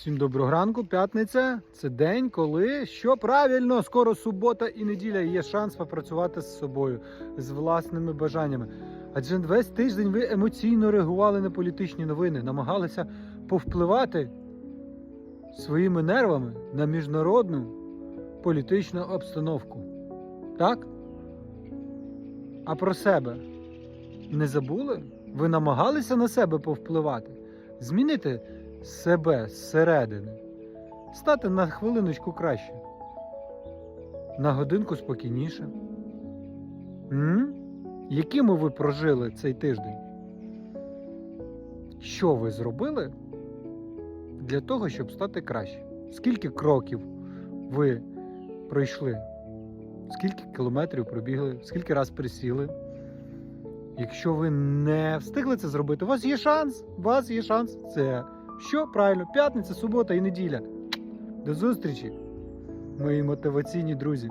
Всім доброго ранку, п'ятниця. Це день, коли що правильно, скоро субота і неділя. Є шанс попрацювати з собою, з власними бажаннями. Адже весь тиждень ви емоційно реагували на політичні новини, намагалися повпливати своїми нервами на міжнародну політичну обстановку. Так? А про себе не забули? Ви намагалися на себе повпливати? Змінити себе зсередини, стати на хвилиночку краще, на годинку спокійніше. М? Якими ви прожили цей тиждень? Що ви зробили для того, щоб стати краще? Скільки кроків ви пройшли? Скільки кілометрів пробігли? Скільки раз присіли? Якщо ви не встигли це зробити, у вас є шанс. У вас є шанс. Це що? Правильно, п'ятниця, субота і неділя. До зустрічі, мої мотиваційні друзі.